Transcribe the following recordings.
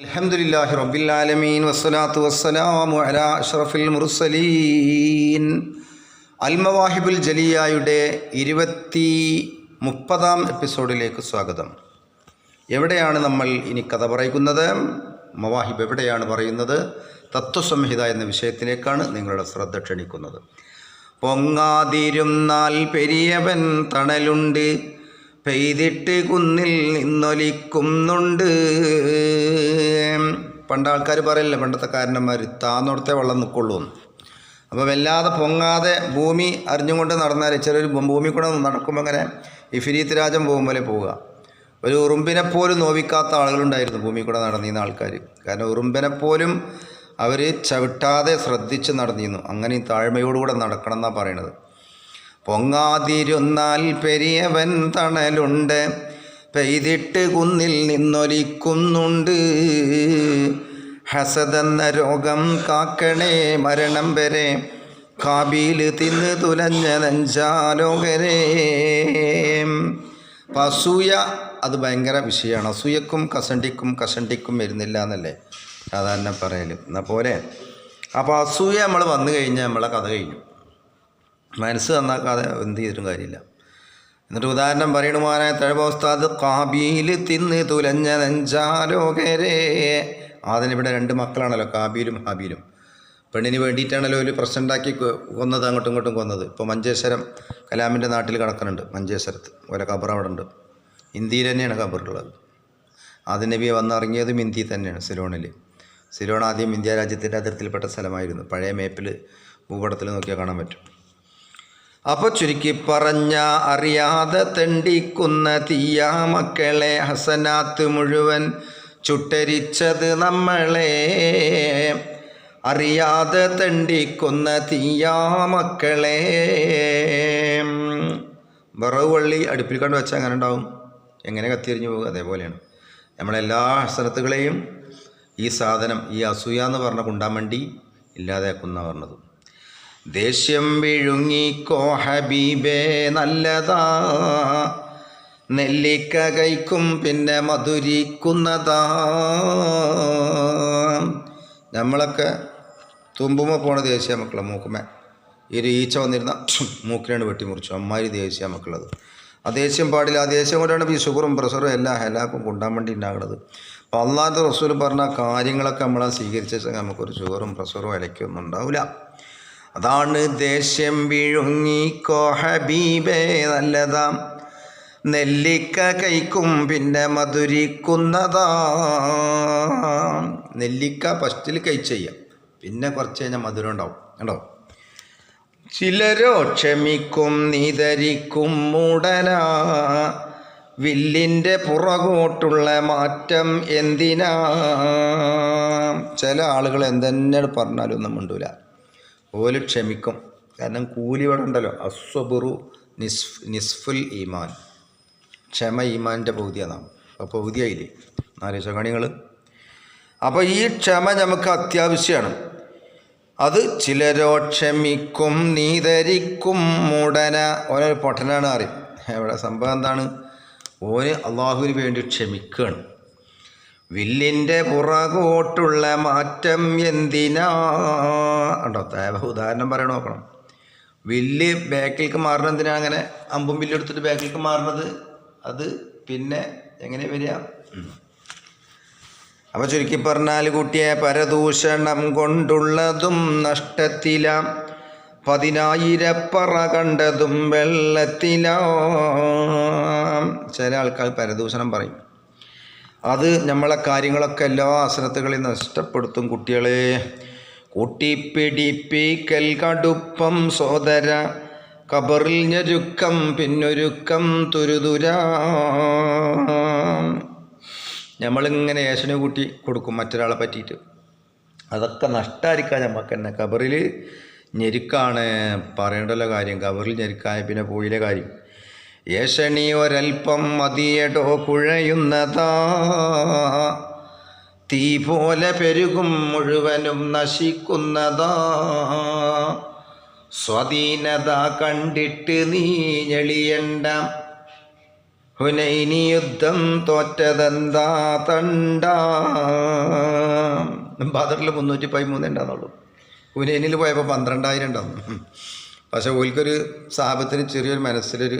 അലഹമുല്ലാഹി റബ്ബിലാലമീൻ വസ്സലാത്തു വസ്സലാമു അല അഷ്റഫുൽ മുർസലീൻ. അൽമവാഹിബുൽ ജലിയായുടെ ഇരുപത്തി മുപ്പതാം എപ്പിസോഡിലേക്ക് സ്വാഗതം. എവിടെയാണ് നമ്മൾ ഇനി കഥ പറയുന്നത്? മവാഹിബ് എവിടെയാണ് പറയുന്നത്? തത്വസംഹിത എന്ന വിഷയത്തിലേക്കാണ് നിങ്ങളുടെ ശ്രദ്ധ ക്ഷണിക്കുന്നത്. പൊങ്ങാതിരുന്നാൽ പെരിയവൻ തണലുണ്ട്. പെയ്തിട്ട് കുന്നിൽ നിന്നൊലിക്കുന്നുണ്ട്. പണ്ട് ആൾക്കാർ പറയില്ല പണ്ടത്തെ കാരണന്മാർ താന്നോടത്തെ വെള്ളം നിൽക്കുള്ളൂ അപ്പോൾ വല്ലാതെ പൊങ്ങാതെ ഭൂമി അറിഞ്ഞുകൊണ്ട് നടന്നാൽ ചിലർ ഭൂമി കൂടെ നടക്കുമ്പോൾ അങ്ങനെ ഇഫിരീത്ത് രാജം പോകുമ്പോലെ പോവുക. ഒരു ഉറുമ്പിനെ പോലും നോവിക്കാത്ത ആളുകളുണ്ടായിരുന്നു ഭൂമി കൂടെ നടന്നിരുന്ന ആൾക്കാർ കാരണം ഉറുമ്പിനെ പോലും അവർ ചവിട്ടാതെ ശ്രദ്ധിച്ച് നടന്നിരുന്നു. അങ്ങനെ ഈ താഴ്മയോടുകൂടെ നടക്കണം എന്നാണ് പറയണത്. പൊങ്ങാതിരുന്നാൽ പെരിയവൻ തണലുണ്ട്. പെയ്തിട്ട് കുന്നിൽ നിന്നൊലിക്കുന്നുണ്ട്. ഹസതെന്ന രോഗം കാക്കണേ മരണം വരെ. കാബീൽ തിന്ന് തുലഞ്ഞ നെഞ്ചാലോകരേ. അപ്പം അസൂയ അത് ഭയങ്കര വിഷയമാണ്. അസൂയക്കും കസണ്ടിക്കും കസണ്ടിക്കും വരുന്നില്ല എന്നല്ലേ? സാധാരണ പറയലും. എന്നാൽ പോരെ? അപ്പോൾ അസൂയ നമ്മൾ വന്നു കഴിഞ്ഞാൽ നമ്മളെ കഥ കഴിഞ്ഞു. മനസ്സ് നന്നാക്കാതെ എന്ത് ചെയ്തിട്ടും കാര്യമില്ല. എന്നിട്ട് ഉദാഹരണം പറയണുമാനായ തഴവോസ്താദ് കാബീൽ തിന്ന് തുലഞ്ഞ നെഞ്ചാലോകരേ അതിനിവിടെ രണ്ട് മക്കളാണല്ലോ കാബീലും ഹാബീലും. പെണ്ണിന് വേണ്ടിയിട്ടാണല്ലോ ഒരു പ്രശ്നം ഉണ്ടാക്കി കൊന്നത് അങ്ങോട്ടും ഇങ്ങോട്ടും കൊന്നത്. ഇപ്പോൾ മഞ്ചേശ്വരം കലാമിന്റെ നാട്ടിൽ കിടക്കുന്നുണ്ട് മഞ്ചേശ്വരത്ത്. ഓരോ ഖബർ അവിടെ ഉണ്ട്. ഇന്ത്യയിൽ തന്നെയാണ് ഖബറുള്ളത്. ആദ്യ നബിയെ വന്നിറങ്ങിയതും ഇന്ത്യയിൽ തന്നെയാണ് സിലോണിൽ സിലോൺ ആദ്യം ഇന്ത്യ രാജ്യത്തിന്റെ അതിർത്തിയിൽപ്പെട്ട സ്ഥലമായിരുന്നു. പഴയ മേപ്പിൽ ഭൂപടത്തിൽ നോക്കിയാൽ കാണാൻ പറ്റും. അപ്പോൾ ചുരുക്കി പറഞ്ഞ അറിയാതെ തെണ്ടിക്കുന്ന തീയാമക്കളെ ഹസനാത്ത് മുഴുവൻ ചുട്ടരിച്ചത് നമ്മളെ. അറിയാതെ തെണ്ടിക്കുന്ന തീയാമക്കളെ മക്കളെ. വിറവ് വള്ളി അടുപ്പിൽ കണ്ടു വെച്ചാൽ അങ്ങനെ ഉണ്ടാവും. എങ്ങനെ കത്തിരിഞ്ഞു പോകും? അതേപോലെയാണ്. നമ്മളെല്ലാ ഹസനത്തുകളെയും ഈ സാധനം ഈ അസൂയ എന്ന് പറഞ്ഞ കുണ്ടാമണ്ടി ഇല്ലാതാക്കുന്ന പറഞ്ഞത്. ദേഷ്യം വിഴുങ്ങിക്കോ ഹബീബേ നല്ലതാ. നെല്ലിക്ക കൈക്കും പിന്നെ മധുരിക്കുന്നതാ. നമ്മളൊക്കെ തുമ്പുമ്പോൾ പോണ ദേശീയ മക്കളെ മൂക്കുമേ ഒരു ഈച്ച വന്നിരുന്ന മൂക്കിനാണ് വെട്ടിമുറിച്ചു. അമ്മാരി ദേശീയ മക്കളത്. ആ ദേഷ്യം പാടില്ല. ആ ദേഷ്യം കൊണ്ടാണ് ഈ ഷുഗറും പ്രഷറും എല്ലാ ഹെലാക്കും കൊണ്ടാൻ വേണ്ടി ഉണ്ടാകുന്നത് അപ്പോൾ അന്നാമത്തെ റസൂൽ പറഞ്ഞ കാര്യങ്ങളൊക്കെ നമ്മളാ സ്വീകരിച്ചാൽ നമുക്കൊരു ഷുഗറും പ്രഷറും ഇലയ്ക്കൊന്നും ഉണ്ടാവില്ല അതാണ് ദേഷ്യം വിഴുങ്ങിക്കോ ഹബീബേ നല്ലതാം. നെല്ലിക്ക കൈക്കും പിന്നെ മധുരിക്കുന്നതാ. നെല്ലിക്ക ഫസ്റ്റിൽ കൈ ചെയ്യാം. പിന്നെ കുറച്ച് കഴിഞ്ഞാൽ മധുരം ഉണ്ടാവും. കണ്ടോ? ചിലരോ ക്ഷമിക്കും നീതരിക്കും മൂടനാ വില്ലിന്റെ പുറകോട്ടുള്ള മാറ്റം എന്തിനാ? ചില ആളുകൾ എന്തെന്നെ പറഞ്ഞാലും ഒന്നും മിണ്ടൂല. ഓൽ ക്ഷമിക്കും. കാരണം കൂലി ഇവിടെ ഉണ്ടല്ലോ. അസ്വബുറു നിസ്ഫ് നിസ്ഫുൽ ഈമാൻ. ക്ഷമ ഈമാന്റെ പൗതിയാണ് അപ്പോൾ പൗതിയായില്ലേ? നാല് അപ്പോൾ ഈ ക്ഷമ നമുക്ക് അത്യാവശ്യമാണ്. അത് ചിലരോ ക്ഷമിക്കും നീതരിക്കും മുടന. ഓനൊരു പൊട്ടനാണ് അറിയും. ഇവിടെ സംഭവം എന്താണ്? ഓന് അള്ളാഹുവിന് വേണ്ടി ക്ഷമിക്കുകയാണ്. വില്ലിന്റെ പുറകോട്ടുള്ള മാറ്റം എന്തിനാ? ഉണ്ടോ? ഉദാഹരണം പറയണ നോക്കണം. വില്ല് ബാക്കിലേക്ക് മാറണം എന്തിനാണ് അങ്ങനെ അമ്പും വില്ല് എടുത്തിട്ട് ബാക്കിലേക്ക് മാറണത്? അത് പിന്നെ എങ്ങനെ വരിക? അപ്പൊ അപ്പോൾ ചുരുക്കി പറഞ്ഞാൽ കുട്ടിയെ പരദൂഷണം കൊണ്ടുള്ളതും നഷ്ടത്തിലാം. പതിനായിരപ്പറ കണ്ടതും വെള്ളത്തിലാം. ചില ആൾക്കാർ പരദൂഷണം പറയും. അത് നമ്മളെ കാര്യങ്ങളൊക്കെ എല്ലാ ആസനത്തുകളിൽ നഷ്ടപ്പെടുത്തും കുട്ടികളെ. കൂട്ടിപ്പിടിപ്പിക്കൽ കടുപ്പം സോദര കബറിൽ ഞെരുക്കം പിന്നൊരുക്കം തുരുതുരാ. നമ്മളിങ്ങനെ യേശുനെ കൂട്ടി കൊടുക്കും മറ്റൊരാളെ പറ്റിയിട്ട്. അതൊക്കെ നഷ്ടമായിരിക്കാം നമുക്ക് തന്നെ കബറിൽ ഞെരുക്കാണ്. പറയേണ്ടല്ലോ കാര്യം. കബറിൽ ഞെരുക്കായ പിന്നെ പോയിലെ കാര്യം. യേശണി ഒരൽപ്പം മതിയടോ കുഴയുന്നതാ. തീ പോലെ പെരുകും മുഴുവനും നശിക്കുന്നതാ. സ്വാധീനത കണ്ടിട്ട് നീ ഞെളിയണ്ട. ഹുനൈനി യുദ്ധം തോറ്റതെന്താ തണ്ട. ബദറിൽ മുന്നൂറ്റി പതിമൂന്ന് ഹുനൈനിൽ പോയപ്പോൾ പന്ത്രണ്ടായിരം ഉണ്ടാവും. പക്ഷെ ഓൽക്കൊരു സാഹബത്തിന് ചെറിയൊരു മനസ്സിലൊരു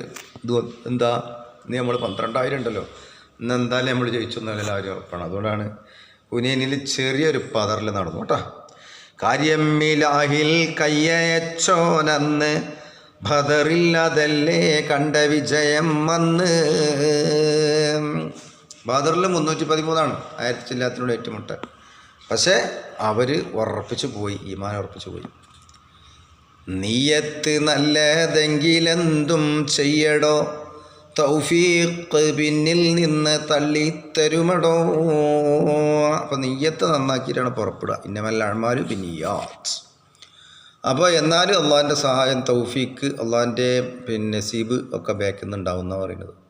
ഇത് എന്താ? ഇന്ന് നമ്മൾ പന്ത്രണ്ടായിരം ഉണ്ടല്ലോ. ഇന്ന് എന്തായാലും നമ്മൾ ജയിച്ചു എന്നല്ല എല്ലാവരും ഉറപ്പാണ്. അതുകൊണ്ടാണ് ഉനിയനിൽ ചെറിയൊരു പതറിൽ നടന്നു കേട്ടോ. കാര്യമിലാഹിൽ കയ്യച്ചോനന്ന് ബദറില്ലതല്ലേ കണ്ട വിജയം വന്ന്. ബദറിൽ മുന്നൂറ്റി പതിമൂന്നാണ് ആയിരത്തി ചില്ലാത്തിനോട് ഏറ്റുമുട്ട പക്ഷേ അവർ ഉറപ്പിച്ചു പോയി ഈമാൻ ഉറപ്പിച്ചു പോയി. നീയത്ത് നല്ലതെങ്കിലെന്തും ചെയ്യടോ. തൗഫീഖ് പിന്നിൽ നിന്ന് തള്ളിത്തരുമടോ. അപ്പോൾ നീയത്ത് നന്നാക്കിയിട്ടാണ് പുറപ്പെടുക. ഇന്നമല്ല പിന്നെ പിന്നിയാത്ത് അപ്പോൾ എന്നാലും അള്ളാഹിന്റെ സഹായം തൗഫീഖ് അള്ളാഹിന്റെ പിന്നെ നസീബ് ഒക്കെ ബേക്കുന്നുണ്ടാവും എന്നാണ് പറയുന്നത്.